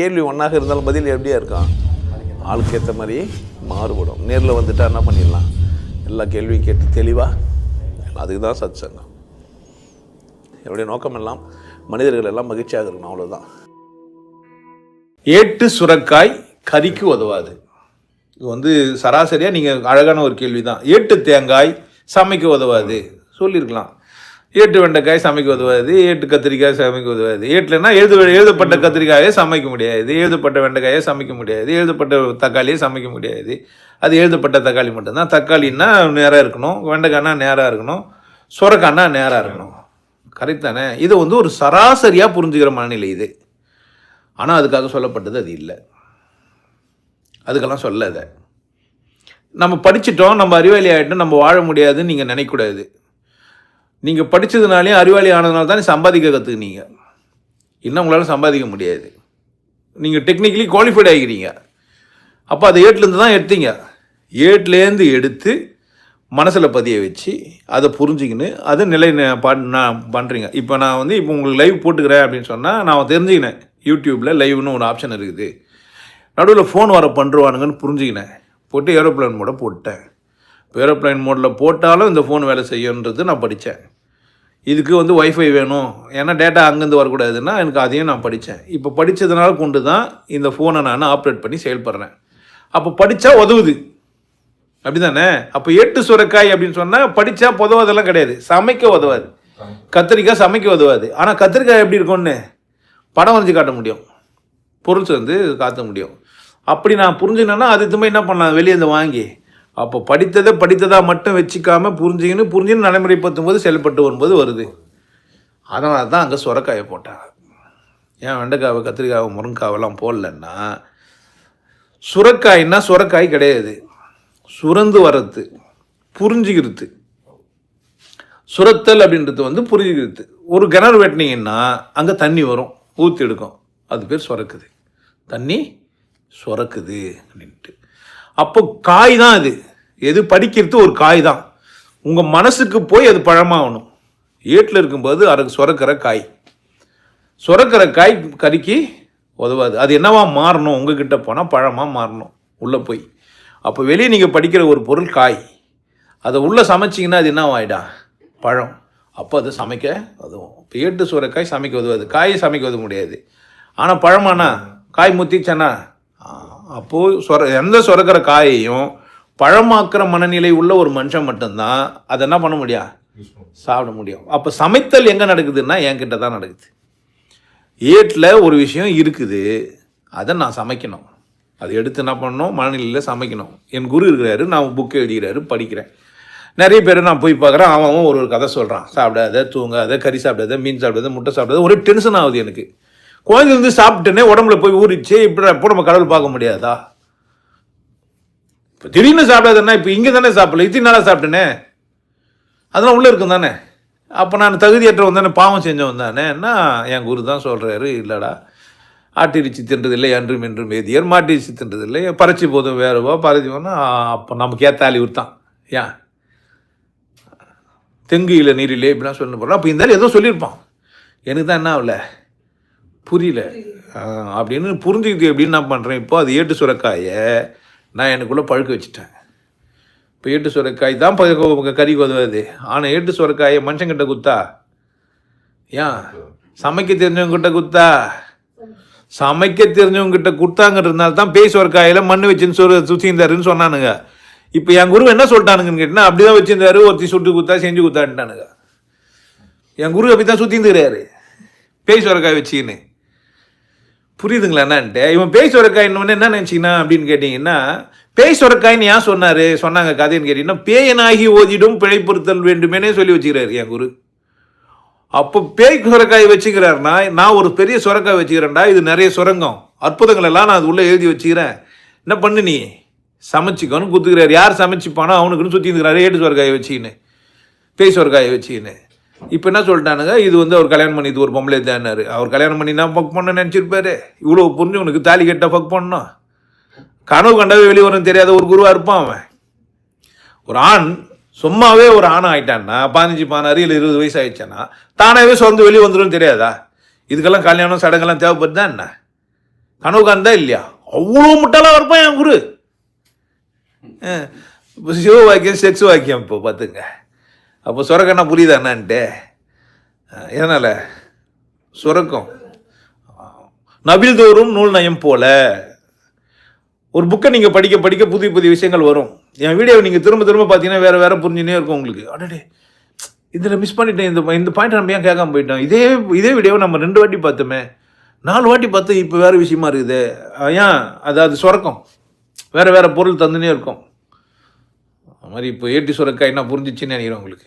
கேள்வி ஒன்றாக இருந்தாலும் பதில் எப்படியா இருக்கான் ஆளுக்கு ஏற்ற மாதிரி மாறுபடும். நேரில் வந்துட்டா என்ன பண்ணிடலாம்? எல்லா கேள்வியும் கேட்டு தெளிவாக அதுக்கு தான் சத் சங்கம் என்னுடைய நோக்கம் எல்லாம் மனிதர்கள் எல்லாம் மகிழ்ச்சியாக இருக்கணும் அவ்வளோதான் ஏட்டு சுரக்காய் கறிக்கு உதவாது. இது வந்து சராசரியாக நீங்கள் அழகான ஒரு கேள்வி தான் ஏட்டு தேங்காய் சமைக்க உதவாது. சொல்லியிருக்கலாம். ஏட்டு வெண்டைக்காய் சமைக்க உதவாது ஏட்டு கத்திரிக்காய் சமைக்க உதவாது. ஏட்டுலன்னா எழுது எழுதப்பட்ட கத்திரிக்காயை சமைக்க முடியாது எழுதப்பட்ட வெண்டைக்காயை சமைக்க முடியாது எழுதப்பட்ட தக்காளியை சமைக்க முடியாது. அது எழுதப்பட்ட தக்காளி மட்டும்தான். தக்காளின்னா நேராக இருக்கணும் வெண்டைக்காய்னா நேராக இருக்கணும் சுரக்காய்னா நேராக இருக்கணும். கரெக்ட் தானே? இதை வந்து ஒரு சராசரியாக புரிஞ்சுக்கிற மனநிலை இது. ஆனால் அதுக்காக சொல்லப்பட்டது அது இல்லை. அதுக்கெல்லாம் சொல்லல. அதை நம்ம படிச்சிட்டோம் நம்ம அறிவாளி ஆகிட்டோம் நம்ம வாழ முடியாதுன்னு நீங்கள் நினைக்கக்கூடாது. நீங்கள் படித்ததுனாலையும் அறிவாளி ஆனதுனால தான் சம்பாதிக்க கற்றுக்குனீங்க இன்னும் உங்களால் சம்பாதிக்க முடியாது. நீங்கள் டெக்னிக்கலி குவாலிஃபைட் ஆகிக்கிறீங்க அப்போ அதை ஏட்லேருந்து தான் எடுத்தீங்க. ஏட்லேருந்து எடுத்து மனசில் பதிய வச்சு அதை புரிஞ்சுக்கின்னு அதை நிலை பண்- நான் பண்ணுறீங்க இப்போ நான் வந்து இப்போ உங்களுக்கு லைவ் போட்டுக்கிறேன் அப்படின்னு சொன்னால் நான் தெரிஞ்சுக்கினேன். யூடியூப்பில் லைவ்னு ஒரு ஆப்ஷன் இருக்குது. நடுவில் ஃபோன் வர பண்ணுருவானுங்கன்னு புரிஞ்சுக்கினேன். போட்டு ஏரோப்ளேன் கூட போட்டேன் ஏரோப்ளைன் மோடில் போட்டாலும் இந்த ஃபோன் வேலை செய்யுன்றது நான் படித்தேன் இதுக்கு வந்து ஒய்ஃபை வேணும். ஏன்னா டேட்டா அங்கேருந்து வரக்கூடாதுன்னா எனக்கு அதையும் நான் படித்தேன் இப்போ படித்ததுனால கொண்டு தான் இந்த ஃபோனை நான் ஆப்ரேட் பண்ணி செயல்படுறேன். அப்போ படித்தா உதவுது. அப்படிதானே? அப்போ எட்டு சுரக்காய் அப்படின்னு சொன்னால் படித்தா உதவாதெல்லாம் கிடையாது. சமைக்க உதவாது. கத்திரிக்காய் சமைக்க உதவாது. ஆனால் கத்திரிக்காய் எப்படி இருக்கும்னு? படம் வரைஞ்சி காட்ட முடியும். பொருள் வந்து காட்ட முடியும். அப்படி நான் புரிஞ்சுனேன்னா அதுக்கு இதுமே என்ன பண்ணலாம்? வெளியே இருந்து வாங்கி அப்போ படித்ததை படித்ததாக மட்டும் வச்சுக்காம புரிஞ்சுக்கின்னு புரிஞ்சுன்னு நடைமுறைப்படுத்தும் போது செயல்பட்டு வரும்போது வருது. அதனால தான் அங்கே சுரக்காயை போட்டாங்க. ஏன் வெண்டைக்காவை கத்திரிக்காவை முருங்காவெல்லாம் போடலன்னா சுரக்காய்னா சுரக்காய் கிடையாது. சுரந்து வர்றது புரிஞ்சுக்கிறது. சுரத்தல் அப்படின்றது வந்து புரிஞ்சுக்கிறது. ஒரு கிணறு வெட்டினீங்கன்னா அங்கே தண்ணி வரும் ஊற்றி எடுக்கும். அது பேர் சுரக்குது. தண்ணி சுரக்குது அப்படின்ட்டு. அப்போ காய் தான் அது. எது படிக்கிறது ஒரு காய் தான். உங்கள் மனசுக்கு போய் அது பழமாகணும். ஏட்டில் இருக்கும்போது அதுக்கு சுரக்கிற காய். சுரக்கிற காய் கறிக்கு உதவாது. அது என்னவா மாறணும்? உங்ககிட்ட போனால் பழமாக மாறணும். உள்ளே போய். அப்போ வெளியே நீங்கள் படிக்கிற ஒரு பொருள் காய். அதை உள்ளே சமைச்சிங்கன்னா அது என்ன ஆகிடா பழம். அப்போ அது சமைக்க உதவும். இப்போ ஏட்டு சுரக்காய் சமைக்க உதவாது. காய் சமைக்க உதவ முடியாது. ஆனால் பழமானா? காய் முத்திச்சேன்னா அப்போது சொர எந்த சுரக்கிற காயையும் பழமாக்குற மனநிலை உள்ள ஒரு மனுஷன் மட்டும்தான் அதை என்ன பண்ண முடியும்? சாப்பிட முடியும். அப்போ சமைத்தல் எங்கே நடக்குதுன்னா என்கிட்ட தான் நடக்குது. ஏட்டில் ஒரு விஷயம் இருக்குது அதை நான் சமைக்கணும். அதை எடுத்து என்ன பண்ணணும்? மனநிலையில் சமைக்கணும். என் குரு இருக்கிறாரு நான் புக்கு எழுதிக்கிறாரு படிக்கிறேன். நிறைய பேர் நான் போய் பார்க்குறேன் அவன் அவன் ஒரு ஒரு கதை சொல்கிறான் சாப்பிடாத தூங்காத கறி சாப்பிடாத மீன் சாப்பிடாத முட்டை சாப்பிடாத ஒரே டென்ஷன் ஆகுது எனக்கு. குழந்தைலேருந்து சாப்பிட்டேனே உடம்புல போய் ஊறிச்சு இப்படி இப்போ நம்ம கடவுள் பார்க்க முடியாதா? இப்போ திடீர்னு சாப்பிடாதுன்னா இப்போ இங்கே தானே சாப்பிடல இத்தனை நாளாக சாப்பிட்டேனே. அதெல்லாம் உள்ளே இருக்கும் தானே. அப்போ நான் தகுதியற்ற வந்தானே பாவம் செஞ்சவன் தானேன்னா என் குரு தான் சொல்கிறாரு இல்லைடா. ஆட்டிரிச்சி தின்றதில்லை அன்றும் என்றும் வேதியர். மாட்டிரிச்சி தின்றதில்லை. பறச்சி போதும் வேறுவா பறச்சி போனால் அப்போ நமக்கு ஏற்ற அழிவு தான் ஏன் தெங்கு இல்லை நீரிலே இப்படிலாம் சொல்லணும். போகிறோம் அப்போ இந்த ஏதோ சொல்லியிருப்பான். எனக்கு தான் என்ன ஆகலை? புரியல. அப்படின்னு புரிஞ்சுக்கிது எப்படின்னு நான் பண்ணுறேன் இப்போ அது ஏட்டு சுரக்காயை நான் எனக்குள்ளே பழுக்க வச்சுட்டேன். இப்போ ஏட்டு சுரக்காய் தான் கறி உதவுது ஆனால் ஏட்டு சுரக்காயை மனுஷங்கிட்ட குத்தா? ஏன்? சமைக்க தெரிஞ்சவங்கிட்ட குத்தா? சமைக்க தெரிஞ்சவங்ககிட்ட கொடுத்தாங்கிறதுனால தான் பேய் சுரக்காயில் மண் வச்சுன்னு சொல் சுற்றியிருந்தாருன்னு சொன்னானுங்க. இப்போ என் குரு என்ன சொல்லிட்டானுங்கன்னு கேட்டினா அப்படி தான் வச்சிருந்தாரு ஒருத்தி சுட்டு குத்தா செஞ்சு குத்தான்ட்டானுங்க. என் குரு அப்படி தான் சுற்றிந்துக்கிறாரு பேய் சுரக்காய் வச்சுக்கின்னு. புரியுதுங்களா என்னன்ட்டு இவன் பேய் சுரக்காய் இன்னொன்று என்ன நினச்சிக்கினா அப்படின்னு கேட்டிங்கன்னா பேய் சுரக்காய்ன்னு ஏன் சொன்னார்? சொன்னாங்க கதைன்னு கேட்டிங்கன்னா பேயனாகி ஓதிடும் பிழைப்பொருத்தல் வேண்டுமேனே சொல்லி வச்சுக்கிறாரு என் குரு. அப்போ பேய் சுரக்காய் வச்சுக்கிறாருன்னா நான் ஒரு பெரிய சுரக்காய் வச்சுக்கிறேன்டா இது நிறைய சுரங்கம். அற்புதங்கள் எல்லாம் நான் அது உள்ளே எழுதி வச்சுக்கிறேன். என்ன பண்ணு நீ? சமைச்சிக்கோன்னு குத்துக்கிறார். யார் சமைச்சிப்பானோ அவனுக்குன்னு சுற்றி இருக்கிறாரு. ஏட்டு சுரக்காயை வச்சுக்கின்னு. பேய் சுரக்காயை வச்சுக்கின்னு. இப்போ என்ன சொல்லிட்டானுங்க? இது வந்து அவர் கல்யாணம் பண்ணி இது ஒரு பொம்பளை தானாரு அவர் கல்யாணம் பண்ணி நான் ஃபக் பண்ண நினச்சிருப்பாரு. இவ்வளோ புரிஞ்சு உனக்கு தாலி கட்ட ஃபக் பண்ணோம் கனவு கண்டவே வெளியே வரும் தெரியாத ஒரு குருவாக இருப்பான் அவன். ஒரு ஆண் சும்மாவே ஒரு ஆண் ஆகிட்டான்னா பதினஞ்சு பதினாறு இல்லை இருபது வயசு ஆயிடுச்சான்னா தானாகவே சொந்த வெளியே வந்துடும் தெரியாதா? இதுக்கெல்லாம் கல்யாணம் சடங்கெல்லாம் தேவைப்படுதா என்ன? கனவு காந்தா இல்லையா? அவ்வளோ முட்டாளாக இருப்பான் என் குரு. இப்போ சிவ வாக்கியம் செக்ஸ் வாக்கியம் இப்போ பார்த்துங்க. அப்போ சுரக்கண்ணா புரியுதா என்னான்ட்டு எதனால்? சுரக்கம். நபில் தோறும் நூல் நயம் போல ஒரு புக்கை நீங்கள் படிக்க படிக்க புதிய புதிய விஷயங்கள் வரும். என் வீடியோவை நீங்கள் திரும்ப திரும்ப பார்த்தீங்கன்னா வேறு வேறு புரிஞ்சுனே இருக்கும் உங்களுக்கு. அடடே இதில் மிஸ் பண்ணிட்டேன். இந்த இந்த பாயிண்ட் நம்ம ஏன் கேட்காம போயிட்டோம்? இதே இதே வீடியோவை நம்ம ரெண்டு வாட்டி பார்த்தோமே. நாலு வாட்டி பார்த்து இப்போ வேறு விஷயமா இருக்குது. ஏன்? அதாவது அது சுரக்கம். வேறு வேறு பொருள் தந்துனே இருக்கும். அது மாதிரி இப்போ ஏட்டி சுரக்காய் என்ன புரிஞ்சிச்சுன்னு நினைக்கிறேன் உங்களுக்கு.